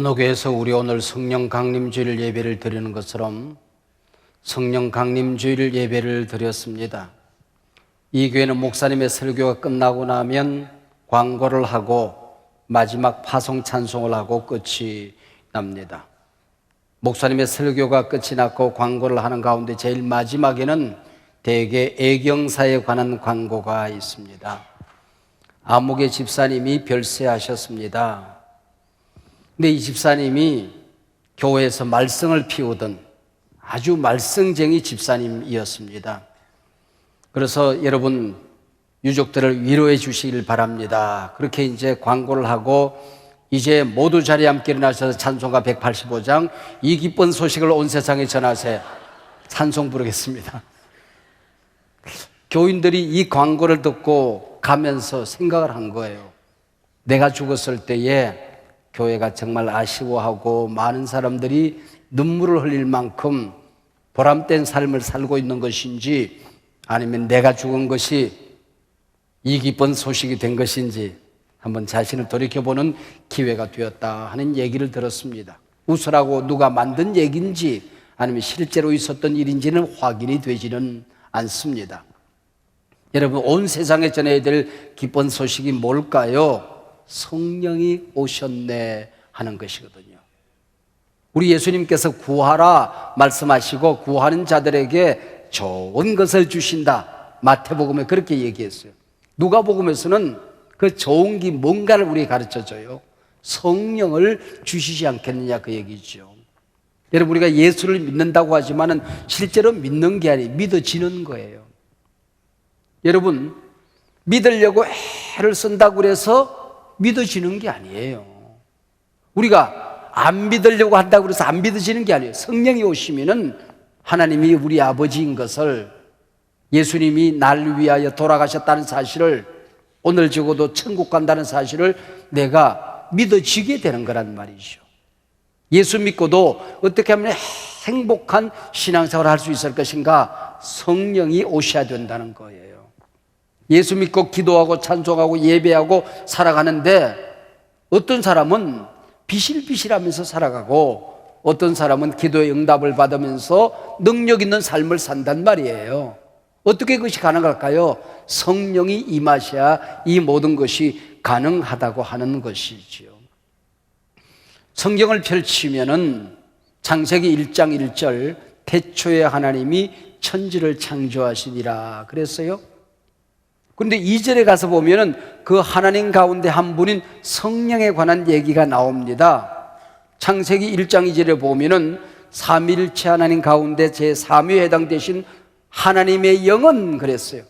어느 교회에서 우리 오늘 성령 강림주일 예배를 드리는 것처럼 성령 강림주일 예배를 드렸습니다. 이 교회는 목사님의 설교가 끝나고 나면 광고를 하고 마지막 파송 찬송을 하고 끝이 납니다. 목사님의 설교가 끝이 났고 광고를 하는 가운데 제일 마지막에는 대개 애경사에 관한 광고가 있습니다. 아무개 집사님이 별세하셨습니다. 근데 이 집사님이 교회에서 말썽을 피우던 아주 말썽쟁이 집사님이었습니다. 그래서 여러분 유족들을 위로해 주시길 바랍니다. 그렇게 이제 광고를 하고 이제 모두 자리에 함께 일어나셔서 찬송가 185장 이 기쁜 소식을 온 세상에 전하세 찬송 부르겠습니다. 교인들이 이 광고를 듣고 가면서 생각을 한 거예요. 내가 죽었을 때에 교회가 정말 아쉬워하고 많은 사람들이 눈물을 흘릴 만큼 보람된 삶을 살고 있는 것인지 아니면 내가 죽은 것이 이 기쁜 소식이 된 것인지 한번 자신을 돌이켜보는 기회가 되었다 하는 얘기를 들었습니다. 웃으라고 누가 만든 얘기인지 아니면 실제로 있었던 일인지는 확인이 되지는 않습니다. 여러분, 온 세상에 전해야 될 기쁜 소식이 뭘까요? 성령이 오셨네 하는 것이거든요. 우리 예수님께서 구하라 말씀하시고 구하는 자들에게 좋은 것을 주신다. 마태복음에 그렇게 얘기했어요. 누가복음에서는 그 좋은 게 뭔가를 우리에게 가르쳐 줘요. 성령을 주시지 않겠느냐 그 얘기죠. 여러분 우리가 예수를 믿는다고 하지만은 실제로 믿는 게 아니에요. 믿어지는 거예요. 여러분 믿으려고 애를 쓴다고 그래서 믿어지는 게 아니에요. 우리가 안 믿으려고 한다고 그래서 안 믿어지는 게 아니에요. 성령이 오시면은 하나님이 우리 아버지인 것을 예수님이 날 위하여 돌아가셨다는 사실을 오늘 적어도 천국 간다는 사실을 내가 믿어지게 되는 거란 말이죠. 예수 믿고도 어떻게 하면 행복한 신앙생활을 할 수 있을 것인가? 성령이 오셔야 된다는 거예요. 예수 믿고 기도하고 찬송하고 예배하고 살아가는데 어떤 사람은 비실비실하면서 살아가고 어떤 사람은 기도의 응답을 받으면서 능력 있는 삶을 산단 말이에요. 어떻게 그것이 가능할까요? 성령이 임하셔야 이 모든 것이 가능하다고 하는 것이지요. 성경을 펼치면은 창세기 1장 1절 태초에 하나님이 천지를 창조하시니라 그랬어요. 그런데 2절에 가서 보면은 그 하나님 가운데 한 분인 성령에 관한 얘기가 나옵니다. 창세기 1장 2절에 보면은 삼일체 하나님 가운데 제 3위에 해당되신 하나님의 영은 그랬어요.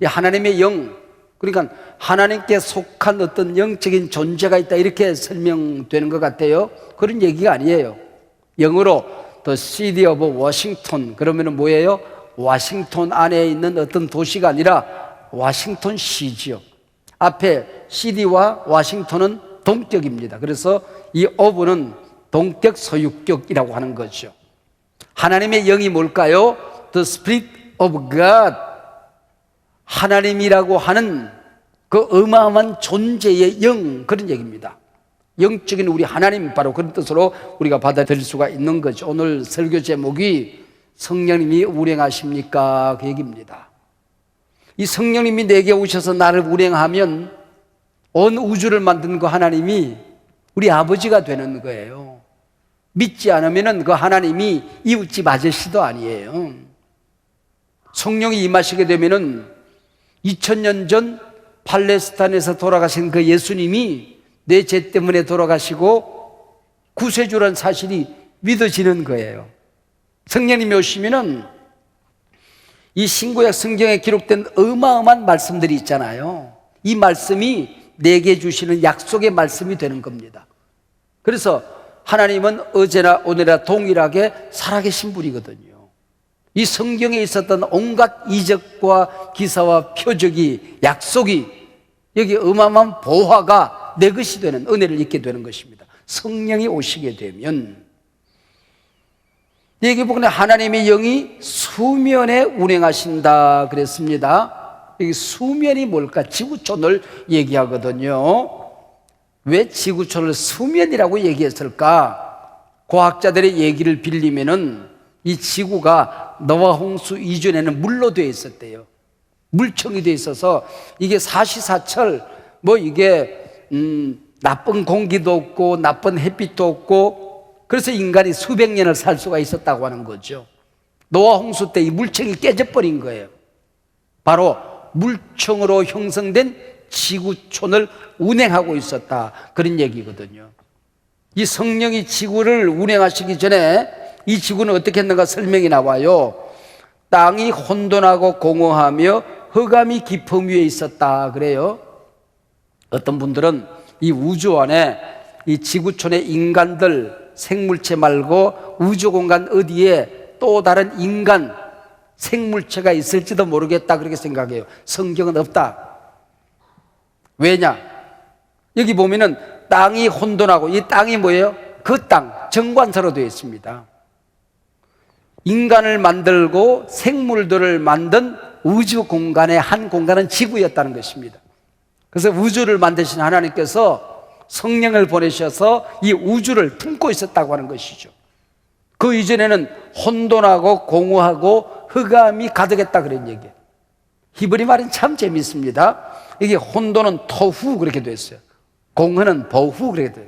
이 하나님의 영, 그러니까 하나님께 속한 어떤 영적인 존재가 있다 이렇게 설명되는 것 같아요. 그런 얘기가 아니에요. 영어로 The City of Washington 그러면은 뭐예요? 와싱턴 안에 있는 어떤 도시가 아니라 와싱턴 시지요. 앞에 CD와 와싱턴은 동격입니다. 그래서 이 어부는 동격 소유격이라고 하는 거죠. 하나님의 영이 뭘까요? The Spirit of God. 하나님이라고 하는 그 어마어마한 존재의 영 그런 얘기입니다. 영적인 우리 하나님 바로 그런 뜻으로 우리가 받아들일 수가 있는 거죠. 오늘 설교 제목이 성령님이 운행하십니까? 그 얘기입니다. 이 성령님이 내게 오셔서 나를 운행하면 온 우주를 만든 그 하나님이 우리 아버지가 되는 거예요. 믿지 않으면 그 하나님이 이웃집 아저씨도 아니에요. 성령이 임하시게 되면은 2000년 전 팔레스타인에서 돌아가신 그 예수님이 내 죄 때문에 돌아가시고 구세주란 사실이 믿어지는 거예요. 성령님이 오시면은 이 신구약 성경에 기록된 어마어마한 말씀들이 있잖아요. 이 말씀이 내게 주시는 약속의 말씀이 되는 겁니다. 그래서 하나님은 어제나 오늘이나 동일하게 살아계신 분이거든요. 이 성경에 있었던 온갖 이적과 기사와 표적이 약속이 여기 어마어마한 보화가 내 것이 되는 은혜를 입게 되는 것입니다. 성령이 오시게 되면 여기 보면 하나님의 영이 수면에 운행하신다 그랬습니다. 여기 수면이 뭘까? 지구촌을 얘기하거든요. 왜 지구촌을 수면이라고 얘기했을까? 과학자들의 얘기를 빌리면은 이 지구가 노아 홍수 이전에는 물로 되어 있었대요. 물청이 되어 있어서 이게 사시사철 뭐 이게 음 나쁜 공기도 없고 나쁜 햇빛도 없고 그래서 인간이 수백 년을 살 수가 있었다고 하는 거죠. 노아 홍수 때 이 물청이 깨져버린 거예요. 바로 물청으로 형성된 지구촌을 운행하고 있었다. 그런 얘기거든요. 이 성령이 지구를 운행하시기 전에 이 지구는 어떻게 했는가 설명이 나와요. 땅이 혼돈하고 공허하며 흑암이 깊음 위에 있었다. 그래요. 어떤 분들은 이 우주 안에 이 지구촌의 인간들 생물체 말고 우주 공간 어디에 또 다른 인간 생물체가 있을지도 모르겠다 그렇게 생각해요. 성경은 없다. 왜냐? 여기 보면은 땅이 혼돈하고 이 땅이 뭐예요? 그 땅, 정관사로 되어 있습니다. 인간을 만들고 생물들을 만든 우주 공간의 한 공간은 지구였다는 것입니다. 그래서 우주를 만드신 하나님께서 성령을 보내셔서 이 우주를 품고 있었다고 하는 것이죠. 그 이전에는 혼돈하고 공허하고 흑암이 가득했다 그런 얘기예요. 히브리 말은 참 재밌습니다. 이게 혼돈은 토후 그렇게 됐어요. 공허는 보후 그렇게 돼요.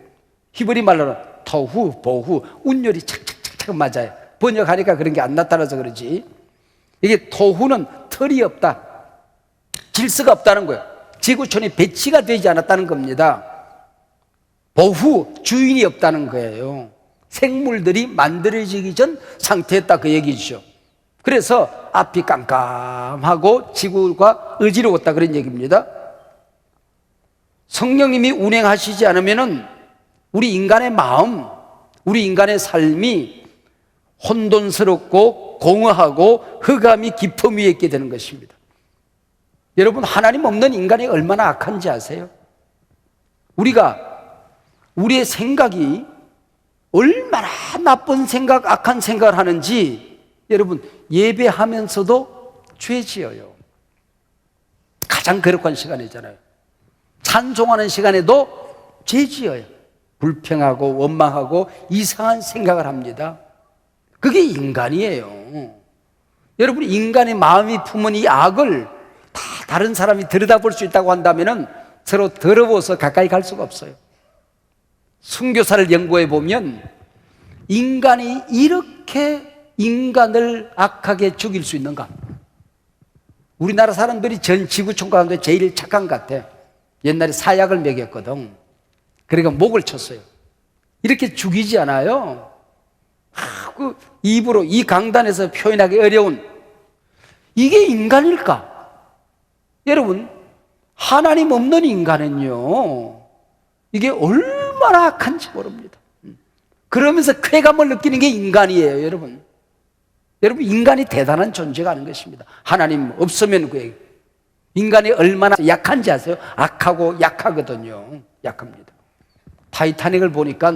히브리 말로는 토후, 보후, 운율이 착착착착 맞아요. 번역하니까 그런 게 안 나타나서 그러지. 이게 토후는 털이 없다. 질서가 없다는 거예요. 지구촌이 배치가 되지 않았다는 겁니다. 보후, 주인이 없다는 거예요. 생물들이 만들어지기 전 상태였다 그 얘기죠. 그래서 앞이 깜깜하고 지구가 어지러웠다 그런 얘기입니다. 성령님이 운행하시지 않으면은 우리 인간의 마음, 우리 인간의 삶이 혼돈스럽고 공허하고 흑암이 깊음 위에 있게 되는 것입니다. 여러분 하나님 없는 인간이 얼마나 악한지 아세요? 우리가 우리의 생각이 얼마나 나쁜 생각, 악한 생각을 하는지 여러분 예배하면서도 죄 지어요. 가장 거룩한 시간이잖아요. 찬송하는 시간에도 죄 지어요. 불평하고 원망하고 이상한 생각을 합니다. 그게 인간이에요. 여러분 인간의 마음이 품은 이 악을 다 다른 사람이 들여다볼 수 있다고 한다면 서로 더러워서 가까이 갈 수가 없어요. 순교사를 연구해 보면 인간이 이렇게 인간을 악하게 죽일 수 있는가? 우리나라 사람들이 전 지구촌 가운데 제일 착한 것 같아. 옛날에 사약을 먹였거든. 그러니까 목을 쳤어요. 이렇게 죽이지 않아요. 아, 그 입으로 이 강단에서 표현하기 어려운 이게 인간일까? 여러분, 하나님 없는 인간은요, 이게 얼 마나 악한지 모릅니다. 그러면서 쾌감을 느끼는 게 인간이에요, 여러분. 여러분, 인간이 대단한 존재가 아닌 것입니다. 하나님 없으면 그 인간이 얼마나 약한지 아세요? 악하고 약하거든요. 약합니다. 타이타닉을 보니까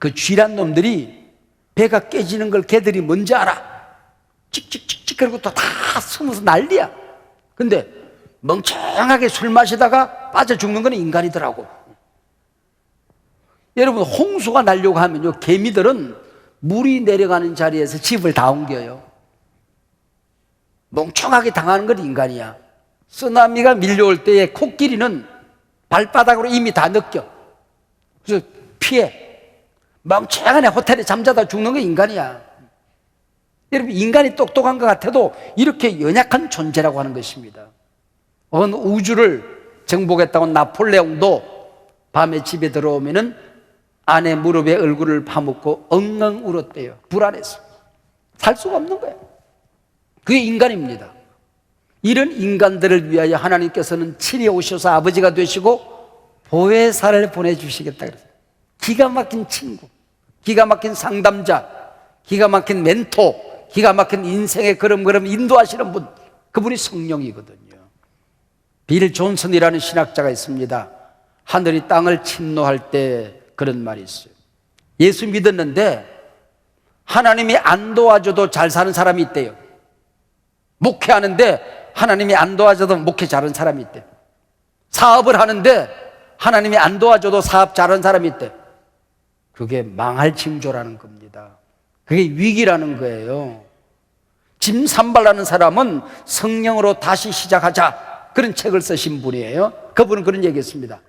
그 쥐란 놈들이 배가 깨지는 걸 걔들이 뭔지 알아. 찍찍찍찍 그리고 또 다 숨어서 난리야. 근데 멍청하게 술 마시다가 빠져 죽는 건 인간이더라고. 여러분 홍수가 날려고 하면요 개미들은 물이 내려가는 자리에서 집을 다 옮겨요. 멍청하게 당하는 건 인간이야. 쓰나미가 밀려올 때에 코끼리는 발바닥으로 이미 다 느껴. 그래서 피해. 멍청하게 호텔에 잠자다 죽는 건 인간이야. 여러분, 인간이 똑똑한 것 같아도 이렇게 연약한 존재라고 하는 것입니다. 어느 우주를 정복했다고 나폴레옹도 밤에 집에 들어오면은 아내 무릎에 얼굴을 파묻고 엉엉 울었대요. 불안해서. 살 수가 없는 거예요. 그게 인간입니다. 이런 인간들을 위하여 하나님께서는 친히 오셔서 아버지가 되시고 보혜사를 보내주시겠다. 기가 막힌 친구, 기가 막힌 상담자, 기가 막힌 멘토, 기가 막힌 인생의 걸음걸음 인도하시는 분, 그분이 성령이거든요. 빌 존슨이라는 신학자가 있습니다. 하늘이 땅을 침노할 때 그런 말이 있어요. 예수 믿었는데 하나님이 안 도와줘도 잘 사는 사람이 있대요. 목회하는데 하나님이 안 도와줘도 목회 잘하는 사람이 있대. 사업을 하는데 하나님이 안 도와줘도 사업 잘하는 사람이 있대. 그게 망할 징조라는 겁니다. 그게 위기라는 거예요. 짐 산발하는 사람은 성령으로 다시 시작하자. 그런 책을 쓰신 분이에요. 그분은 그런 얘기 했습니다.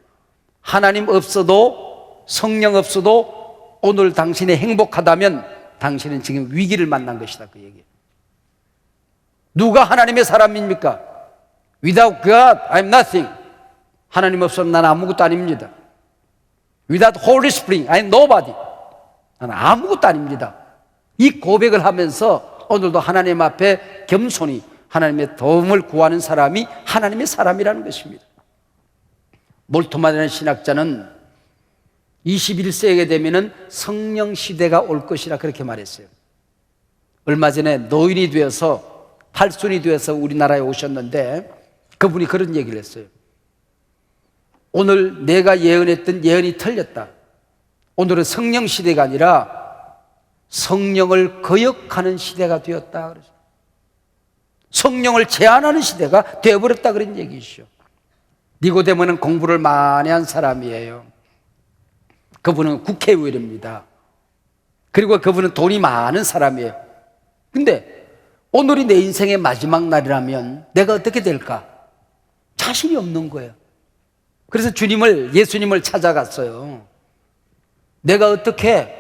하나님 없어도 성령 없어도 오늘 당신이 행복하다면 당신은 지금 위기를 만난 것이다. 그 얘기. 누가 하나님의 사람입니까? Without God, I'm nothing. 하나님 없으면 난 아무것도 아닙니다. Without Holy Spirit, I'm nobody. 나는 아무것도 아닙니다. 이 고백을 하면서 오늘도 하나님 앞에 겸손히 하나님의 도움을 구하는 사람이 하나님의 사람이라는 것입니다. 몰토마라는 신학자는 21세기에 되면은 성령 시대가 올 것이라 그렇게 말했어요. 얼마 전에 노인이 되어서 팔순이 되어서 우리나라에 오셨는데 그분이 그런 얘기를 했어요. 오늘 내가 예언했던 예언이 틀렸다. 오늘은 성령 시대가 아니라 성령을 거역하는 시대가 되었다. 성령을 제한하는 시대가 되어버렸다 그런 얘기시죠. 니고데모는 공부를 많이 한 사람이에요. 그분은 국회의원입니다. 그리고 그분은 돈이 많은 사람이에요. 근데 오늘이 내 인생의 마지막 날이라면 내가 어떻게 될까? 자신이 없는 거예요. 그래서 주님을, 예수님을 찾아갔어요. 내가 어떻게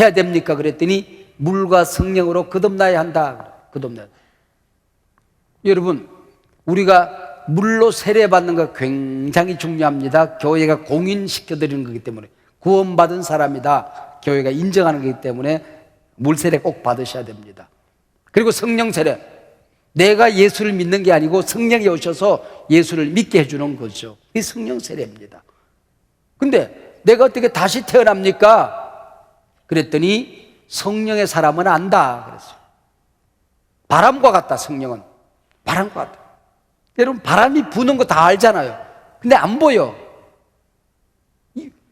해야 됩니까? 그랬더니 물과 성령으로 거듭나야 한다. 거듭나야 한다. 여러분, 우리가 물로 세례받는 거 굉장히 중요합니다. 교회가 공인시켜드리는 거기 때문에. 구원받은 사람이다. 교회가 인정하는 거기 때문에 물 세례 꼭 받으셔야 됩니다. 그리고 성령 세례. 내가 예수를 믿는 게 아니고 성령이 오셔서 예수를 믿게 해주는 거죠. 이 성령 세례입니다. 근데 내가 어떻게 다시 태어납니까? 그랬더니 성령의 사람은 안다. 그랬어요. 바람과 같다, 성령은. 바람과 같다. 여러분, 바람이 부는 거 다 알잖아요. 근데 안 보여.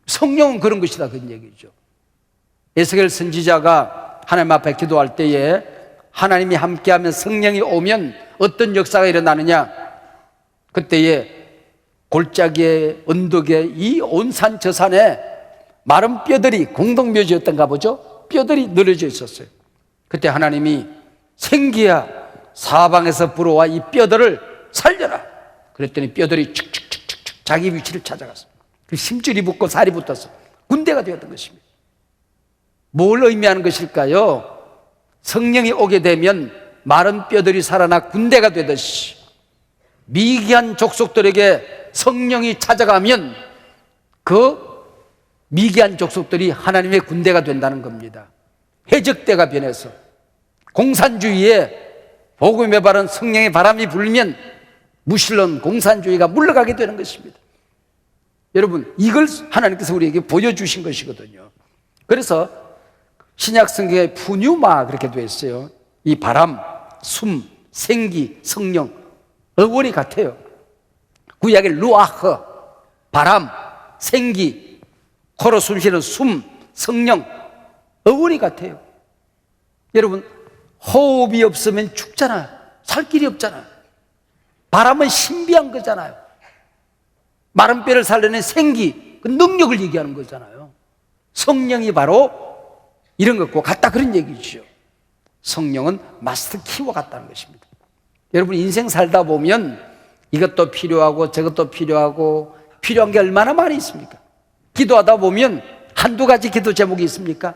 성령은 그런 것이다. 그런 얘기죠. 에스겔 선지자가 하나님 앞에 기도할 때에 하나님이 함께하면 성령이 오면 어떤 역사가 일어나느냐? 그때에 골짜기에 언덕에 이 온산 저산에 마른 뼈들이 공동묘지였던가 보죠? 뼈들이 늘어져 있었어요. 그때 하나님이 생기야 사방에서 불어와 이 뼈들을 살려라. 그랬더니 뼈들이 축축축축 자기 위치를 찾아갔어. 그 심줄이 붙고 살이 붙었어. 군대가 되었던 것입니다. 뭘 의미하는 것일까요? 성령이 오게 되면 마른 뼈들이 살아나 군대가 되듯이 미개한 족속들에게 성령이 찾아가면 그 미개한 족속들이 하나님의 군대가 된다는 겁니다. 해적대가 변해서 공산주의에 복음의 바른 성령의 바람이 불면 무신론 공산주의가 물러가게 되는 것입니다. 여러분, 이걸 하나님께서 우리에게 보여주신 것이거든요. 그래서 신약 성경에 푸뉴마 그렇게 되어 있어요. 이 바람, 숨, 생기, 성령, 어원이 같아요. 구약의 루아흐, 바람, 생기, 코로 숨 쉬는 숨, 성령, 어원이 같아요. 여러분, 호흡이 없으면 죽잖아요. 살 길이 없잖아요. 바람은 신비한 거잖아요. 마른 뼈를 살려낸 생기, 그 능력을 얘기하는 거잖아요. 성령이 바로 이런 것과 같다 그런 얘기죠. 성령은 마스터 키와 같다는 것입니다. 여러분 인생 살다 보면 이것도 필요하고 저것도 필요하고 필요한 게 얼마나 많이 있습니까? 기도하다 보면 한두 가지 기도 제목이 있습니까?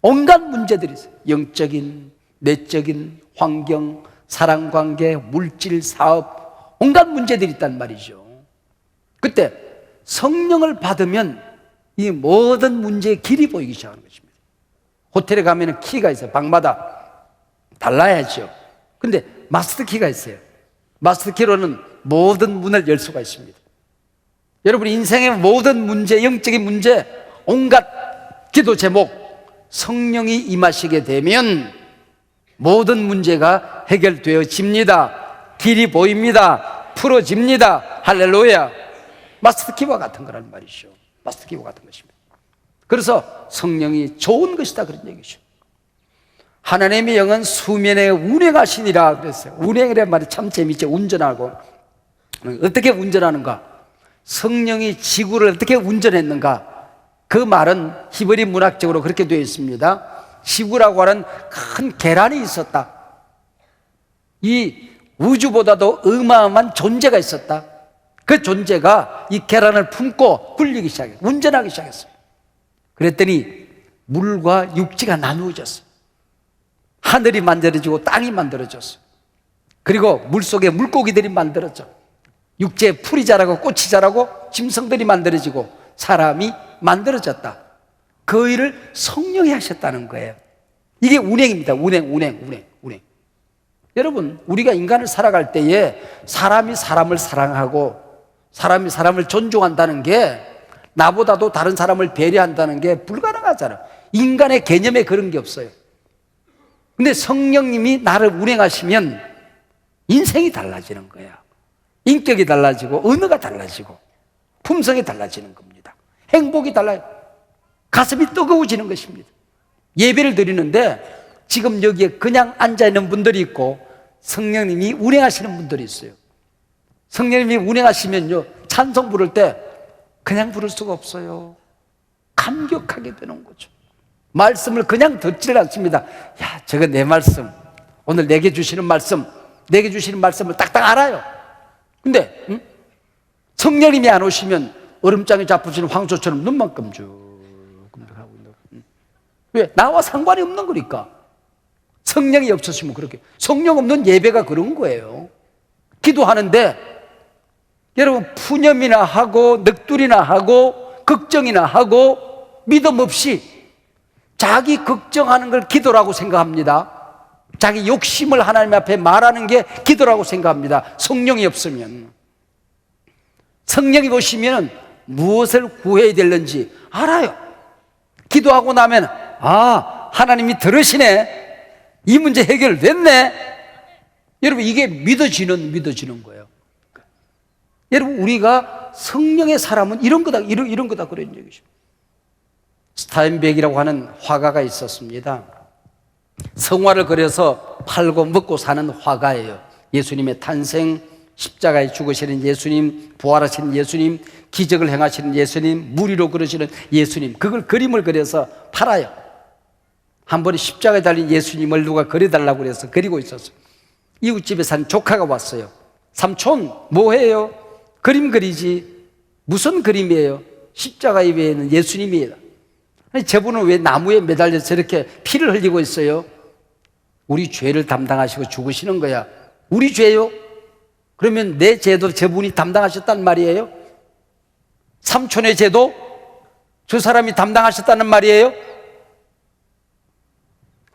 온갖 문제들이 있어요. 영적인, 내적인, 환경, 사랑 관계, 물질, 사업, 온갖 문제들이 있단 말이죠. 그때 성령을 받으면 이 모든 문제의 길이 보이기 시작하는 것입니다. 호텔에 가면 키가 있어요. 방마다 달라야죠. 근데 마스터 키가 있어요. 마스터 키로는 모든 문을 열 수가 있습니다. 여러분 인생의 모든 문제, 영적인 문제, 온갖 기도 제목, 성령이 임하시게 되면 모든 문제가 해결되어집니다. 길이 보입니다. 풀어집니다. 할렐루야. 마스터키와 같은 거란 말이죠. 마스터키와 같은 것입니다. 그래서 성령이 좋은 것이다 그런 얘기죠. 하나님의 영은 수면에 운행하시니라 그랬어요. 운행이란 말이 참 재밌죠. 운전하고. 어떻게 운전하는가? 성령이 지구를 어떻게 운전했는가? 그 말은 히브리 문학적으로 그렇게 되어 있습니다. 지구라고 하는 큰 계란이 있었다. 이 우주보다도 어마어마한 존재가 있었다. 그 존재가 이 계란을 품고 굴리기 시작했어요. 운전하기 시작했어요. 그랬더니 물과 육지가 나누어졌어요. 하늘이 만들어지고 땅이 만들어졌어요. 그리고 물 속에 물고기들이 만들어져. 육지에 풀이 자라고 꽃이 자라고 짐승들이 만들어지고 사람이 만들어졌다. 그 일을 성령이 하셨다는 거예요. 이게 운행입니다. 운행, 운행, 운행, 운행. 여러분, 우리가 인간을 살아갈 때에 사람이 사람을 사랑하고 사람이 사람을 존중한다는 게 나보다도 다른 사람을 배려한다는 게 불가능하잖아요. 인간의 개념에 그런 게 없어요. 근데 성령님이 나를 운행하시면 인생이 달라지는 거야. 인격이 달라지고, 언어가 달라지고, 품성이 달라지는 겁니다. 행복이 달라요. 가슴이 뜨거워지는 것입니다. 예배를 드리는데 지금 여기에 그냥 앉아 있는 분들이 있고 성령님이 운행하시는 분들이 있어요. 성령님이 운행하시면요, 찬송 부를 때 그냥 부를 수가 없어요. 감격하게 되는 거죠. 말씀을 그냥 듣지를 않습니다. 야, 저거 내 말씀. 오늘 내게 주시는 말씀, 내게 주시는 말씀을 딱딱 알아요. 근데, 응? 성령님이 안 오시면 얼음장에 잡히시는 황소처럼 눈만 끔죽끔죽하고 있는. 응? 왜? 나와 상관이 없는 거니까. 성령이 없었으면 그렇게. 성령 없는 예배가 그런 거예요. 기도하는데, 여러분, 푸념이나 하고, 넋두리나 하고, 걱정이나 하고, 믿음 없이 자기 걱정하는 걸 기도라고 생각합니다. 자기 욕심을 하나님 앞에 말하는 게 기도라고 생각합니다. 성령이 없으면. 성령이 오시면 무엇을 구해야 되는지 알아요. 기도하고 나면, 아, 하나님이 들으시네. 이 문제 해결됐네. 여러분, 이게 믿어지는, 믿어지는 거예요. 여러분, 우리가 성령의 사람은 이런 거다, 이런, 이런 거다, 그런 얘기죠. 스타인백이라고 하는 화가가 있었습니다. 성화를 그려서 팔고 먹고 사는 화가예요. 예수님의 탄생, 십자가에 죽으시는 예수님, 부활하시는 예수님, 기적을 행하시는 예수님, 무리로 그러시는 예수님, 그걸 그림을 그려서 팔아요. 한 번에 십자가에 달린 예수님을 누가 그려달라고 그래서 그리고 있었어요. 이웃집에 산 조카가 왔어요. 삼촌, 뭐 해요? 그림 그리지. 무슨 그림이에요? 십자가 위에는 예수님이에요. 아니, 저분은 왜 나무에 매달려서 저렇게 피를 흘리고 있어요? 우리 죄를 담당하시고 죽으시는 거야. 우리 죄요? 그러면 내 죄도 저분이 담당하셨단 말이에요? 삼촌의 죄도 저 사람이 담당하셨다는 말이에요?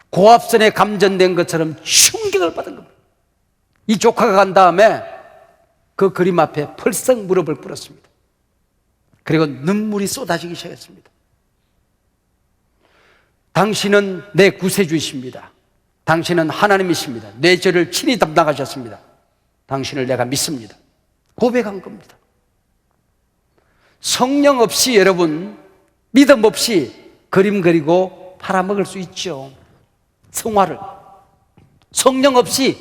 고압선에 감전된 것처럼 충격을 받은 겁니다. 이 조카가 간 다음에 그 그림 앞에 펄썩 무릎을 꿇었습니다. 그리고 눈물이 쏟아지기 시작했습니다. 당신은 내 구세주이십니다. 당신은 하나님이십니다. 내 죄를 친히 담당하셨습니다. 당신을 내가 믿습니다. 고백한 겁니다. 성령 없이 여러분, 믿음 없이 그림 그리고 팔아먹을 수 있죠. 성화를. 성령 없이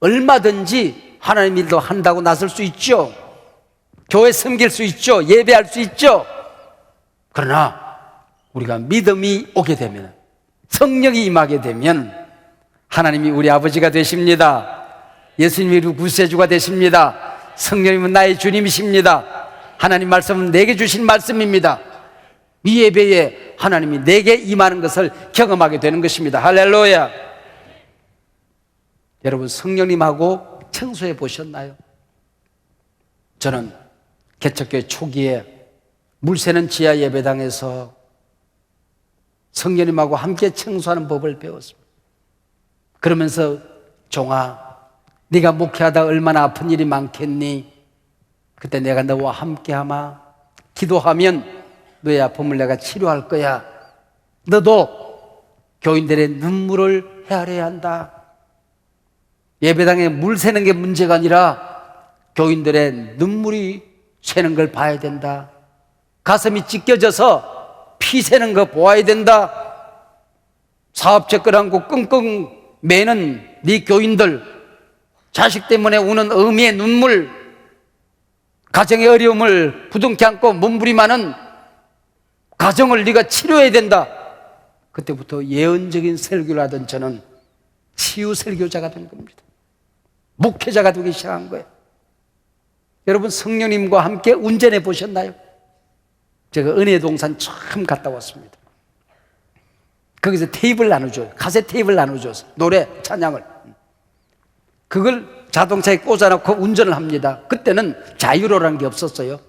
얼마든지 하나님 일도 한다고 나설 수 있죠. 교회 섬길 수 있죠. 예배할 수 있죠. 그러나 우리가 믿음이 오게 되면 성령이 임하게 되면 하나님이 우리 아버지가 되십니다. 예수님이 우리 구세주가 되십니다. 성령님은 나의 주님이십니다. 하나님 말씀은 내게 주신 말씀입니다. 이 예배에 하나님이 내게 임하는 것을 경험하게 되는 것입니다. 할렐루야. 여러분 성령님하고 청소해 보셨나요? 저는 개척교회 초기에 물새는 지하 예배당에서 성령님하고 함께 청소하는 법을 배웠습니다. 그러면서 종아, 네가 목회하다 얼마나 아픈 일이 많겠니? 그때 내가 너와 함께하마. 기도하면 너의 아픔을 내가 치료할 거야. 너도 교인들의 눈물을 헤아려야 한다. 예배당에 물 새는 게 문제가 아니라 교인들의 눈물이 새는 걸 봐야 된다. 가슴이 찢겨져서 피 새는 거 보아야 된다. 사업 접근하고 끙끙 매는 네 교인들, 자식 때문에 우는 어미의 눈물, 가정의 어려움을 부둥켜 안고 몸부림하는 가정을 네가 치료해야 된다. 그때부터 예언적인 설교를 하던 저는 치유 설교자가 된 겁니다. 목회자가 되기 시작한 거예요. 여러분 성령님과 함께 운전해 보셨나요? 제가 은혜 동산 처음 갔다 왔습니다. 거기서 테이블 나눠줘요. 가세 테이블 나눠줘서 노래, 찬양을. 그걸 자동차에 꽂아놓고 운전을 합니다. 그때는 자유로라는 게 없었어요.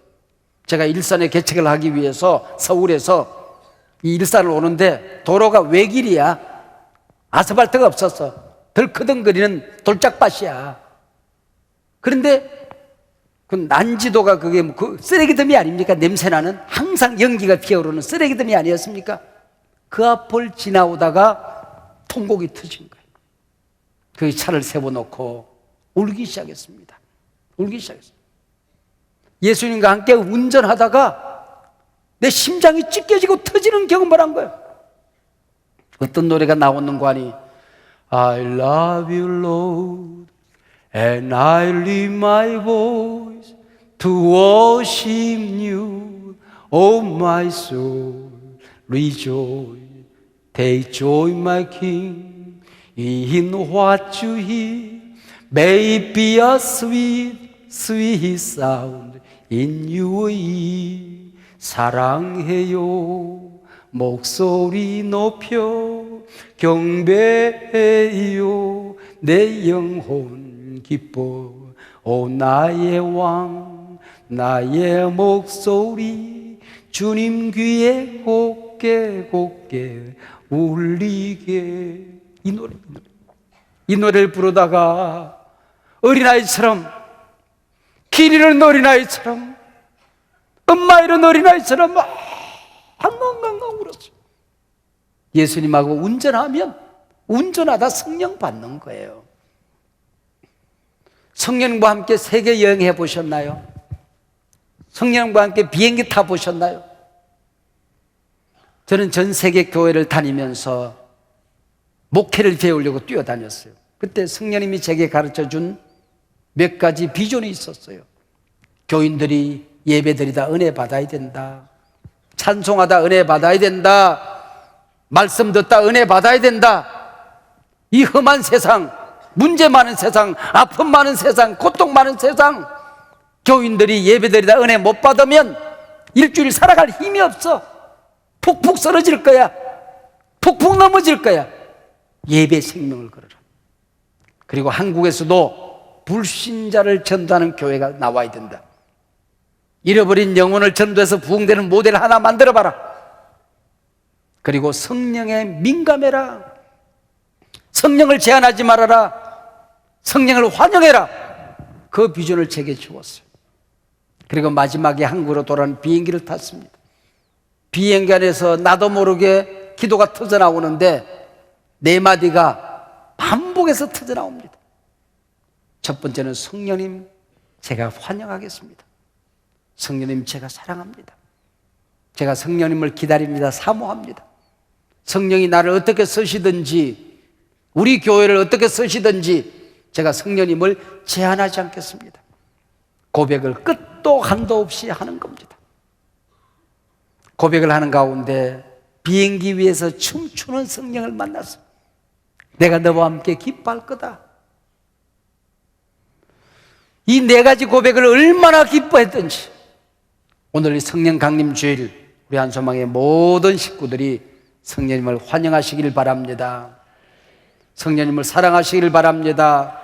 제가 일산에 개척을 하기 위해서 서울에서 이 일산을 오는데 도로가 외길이야. 아스팔트가 없었어. 덜커덩거리는 돌짝밭이야. 그런데 그 난지도가 그게 뭐그 쓰레기더미 아닙니까? 냄새나는 항상 연기가 피어오르는 쓰레기더미 아니었습니까? 그 앞을 지나오다가 통곡이 터진 거예요. 그 차를 세워놓고 울기 시작했습니다. 울기 시작했어요. 예수님과 함께 운전하다가 내 심장이 찢겨지고 터지는 경험을 한 거예요. 어떤 노래가 나오는 거 아니? I love you, Lord, and I lift my voice to worship you, oh my soul, rejoice, take joy, my King, in what you hear. May it be a sweet, sweet sound in your ear. 사랑해요. 목소리 높여 경배해요. 내 영혼 기뻐. 오 나의 왕, 나의 목소리 주님 귀에 곱게 곱게 울리게 이 노래, 이 노래. 이 노래를 부르다가 어린아이처럼 길 잃은 어린아이처럼 엄마 잃은 어린아이처럼 막 엉엉엉엉 울었어요 예수님하고 운전하면 운전하다 성령 받는 거예요 성령과 함께 세계 여행해 보셨나요? 성령과 함께 비행기 타 보셨나요? 저는 전 세계 교회를 다니면서 목회를 배우려고 뛰어다녔어요. 그때 성령님이 제게 가르쳐 준 몇 가지 비전이 있었어요. 교인들이 예배드리다 은혜 받아야 된다. 찬송하다 은혜 받아야 된다. 말씀 듣다 은혜 받아야 된다. 이 험한 세상, 문제 많은 세상, 아픔 많은 세상, 고통 많은 세상, 교인들이 예배드리다 은혜 못 받으면 일주일 살아갈 힘이 없어. 푹푹 쓰러질 거야. 푹푹 넘어질 거야. 예배 생명을 걸어라. 그리고 한국에서도 불신자를 전도하는 교회가 나와야 된다. 잃어버린 영혼을 전도해서 부흥되는 모델 하나 만들어 봐라. 그리고 성령에 민감해라. 성령을 제한하지 말아라. 성령을 환영해라. 그 비전을 제게 주었어요. 그리고 마지막에 한국으로 돌아온 비행기를 탔습니다. 비행기 안에서 나도 모르게 기도가 터져 나오는데 네 마디가 반복해서 터져 나옵니다. 첫 번째는 성령님 제가 환영하겠습니다. 성령님 제가 사랑합니다. 제가 성령님을 기다립니다. 사모합니다. 성령이 나를 어떻게 쓰시든지 우리 교회를 어떻게 쓰시든지 제가 성령님을 제한하지 않겠습니다. 고백을 끝도 한도 없이 하는 겁니다. 고백을 하는 가운데 비행기 위에서 춤추는 성령을 만났어. 내가 너와 함께 기뻐할 거다. 이 네 가지 고백을 얼마나 기뻐했던지 오늘 이 성령 강림 주일 우리 한소망의 모든 식구들이 성령님을 환영하시길 바랍니다. 성령님을 사랑하시길 바랍니다.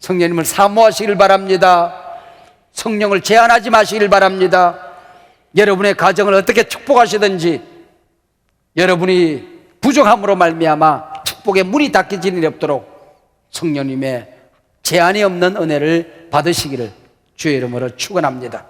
성령님을 사모하시길 바랍니다. 성령을 제한하지 마시길 바랍니다. 여러분의 가정을 어떻게 축복하시든지 여러분이 부족함으로 말미암아 축복의 문이 닫히지는 일 없도록 성령님의 제한이 없는 은혜를 받으시기를 주의 이름으로 축원합니다.